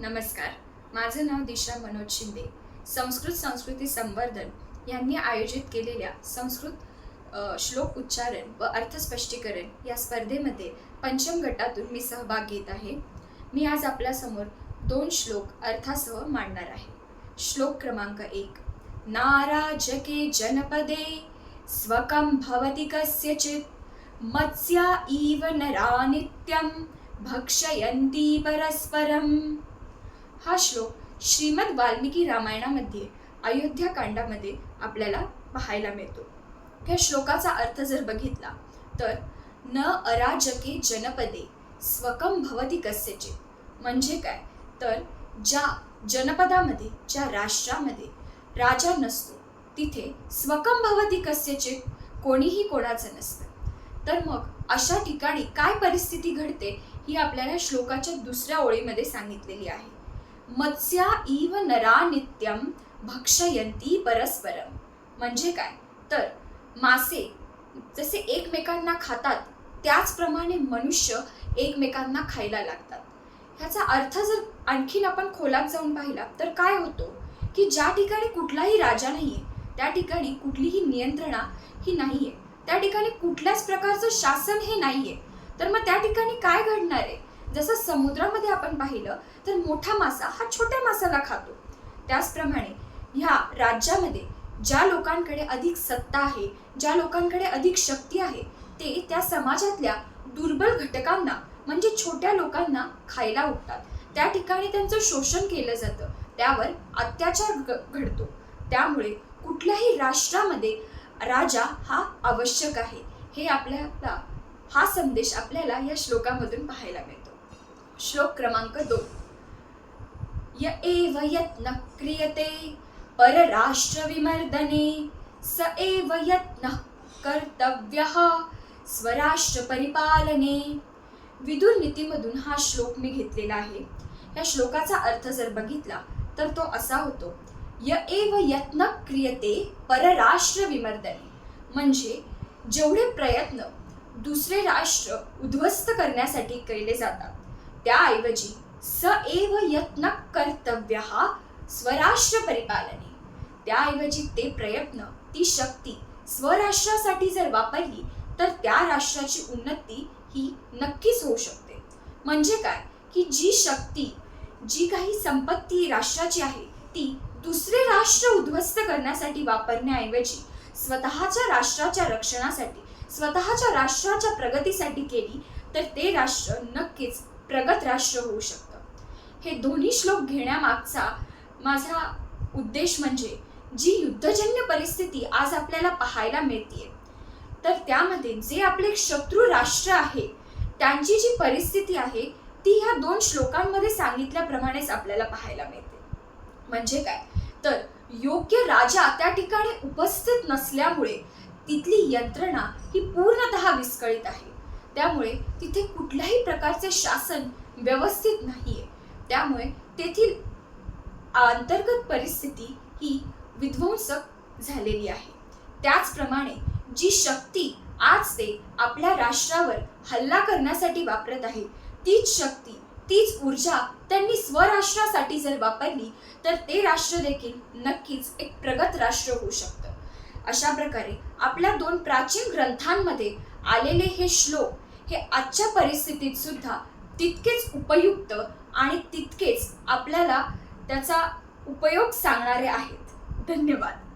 नमस्कार. माझं नाव दिशा मनोज शिंदे. संस्कृत संस्कृती संवर्धन यांनी आयोजित केलेल्या संस्कृत श्लोक उच्चारण व अर्थस्पष्टीकरण या स्पर्धेमध्ये पंचम गटातून मी सहभाग घेत आहे. मी आज आपल्यासमोर दोन श्लोक अर्थासह मांडणार आहे. श्लोक क्रमांक एक. नाराजके जनपदे स्वकं भवति कस्यचित् मत्स्या इव नरा नित्यं भक्षयन्ती परस्परम्। हा श्लोक श्रीमद वाल्मिकी रामायणामध्ये अयोध्या कांडामध्ये आपल्याला पाहायला मिळतो. या श्लोकाचा अर्थ जर बघितला तर न अराजके जनपदे स्वकं भवती कस्यचे म्हणजे काय? तर ज्या जनपदामध्ये ज्या राष्ट्रामध्ये राजा नसतो तिथे स्वकं भवती कस्यचे कोणीही कोणाचं नसतं. तर मग अशा ठिकाणी काय परिस्थिती घडते ही आपल्याला श्लोकाच्या दुसऱ्या ओळीमध्ये सांगितलेली आहे. मत्स्या इव नरा नित्यम भक्षयंती परस्परम म्हणजे काय? तर मासे जसे एकमेकांना खातात त्याचप्रमाणे मनुष्य एकमेकांना खायला लागतात. ह्याचा अर्थ जर आणखीन आपण खोलात जाऊन पाहिला तर काय होतो? की ज्या ठिकाणी कुठलाही राजा नाही आहे त्या ठिकाणी कुठलीही नियंत्रणा ही नाही आहे त्या ठिकाणी कुठल्याच प्रकारचं शासन हे नाही आहे तर मग त्या ठिकाणी काय घडणार आहे? जसं समुद्रामध्ये आपण पाहिलं तर मोठा मासा हा छोट्या मासाला खातो. त्याचप्रमाणे ह्या राज्यामध्ये ज्या लोकांकडे अधिक सत्ता आहे ज्या लोकांकडे अधिक शक्ती आहे ते त्या समाजातल्या दुर्बल घटकांना म्हणजे छोट्या लोकांना खायला उठतात. त्या ठिकाणी त्यांचं शोषण केलं जातं. त्यावर अत्याचार घ- घडतो. त्यामुळे कुठल्याही राष्ट्रामध्ये राजा हा आवश्यक आहे. हे आपल्याला हा संदेश आपल्याला या श्लोकामधून पाहायला मिळतो. श्लोक क्रमांक दोन य एव यत्न क्रियते परराष्ट्रविमर्दने स एव यत्न कर्तव्यः स्वराष्ट्रपरिपालने. विदुर नीतीमधून हा श्लोक मी घेतलेला आहे. या श्लोकाचा अर्थ जर बघितला तर तो असा होतो. य एव यत्न क्रियते परराष्ट्र विमर्दने म्हणजे जेवढे प्रयत्न दुसरे राष्ट्र उद्ध्वस्त करण्यासाठी केले जातात त्याऐवजी स एव यत्न कर्तव्य स्वराष्ट्र परिपालने त्याऐवजी ते प्रयत्न ती शक्ती स्वराष्ट्रासाठी जर वापरली तर त्या राष्ट्राची उन्नती ही नक्कीच होऊ शकते. म्हणजे काय? की जी शक्ती जी काही संपत्ती राष्ट्राची आहे ती दुसरे राष्ट्र उद्ध्वस्त करण्यासाठी वापरण्याऐवजी स्वतःच्या राष्ट्राच्या रक्षणासाठी स्वतःच्या राष्ट्राच्या प्रगतीसाठी केली तर ते राष्ट्र नक्कीच प्रगत राष्ट्र होऊ शकतं. हे दोन्ही श्लोक घेण्यामागचा माझा उद्देश म्हणजे जी युद्धजन्य परिस्थिती आज आपल्याला पाहायला मिळते तर त्यामध्ये जे आपले शत्रू राष्ट्र आहे त्यांची जी परिस्थिती आहे ती ह्या दोन श्लोकांमध्ये सांगितल्याप्रमाणेच आपल्याला पाहायला मिळते. म्हणजे काय? तर योग्य राजा त्या ठिकाणी उपस्थित नसल्यामुळे तिथली यंत्रणा ही पूर्णतः विस्कळीत आहे. त्यामुळे तिथे कुठल्याही प्रकारचे शासन व्यवस्थित नाहीये. त्यामुळे तेथील अंतर्गत परिस्थिती ही विध्वंसक झालेली आहे. त्याचप्रमाणे जी शक्ती आज ते आपल्या राष्ट्रावर हल्ला करण्यासाठी वापरत आहे तीच शक्ती तीच ऊर्जा त्यांनी स्वराष्ट्रासाठी जर वापरली तर ते राष्ट्र देखील नक्कीच एक प्रगत राष्ट्र होऊ शकतं. अशा प्रकारे आपल्या दोन प्राचीन ग्रंथांमध्ये आलेले हे श्लोक हे आजच्या परिस्थितीत सुद्धा तितकेच उपयुक्त आणि तितकेच आपल्याला त्याचा उपयोग सांगणारे आहेत. धन्यवाद.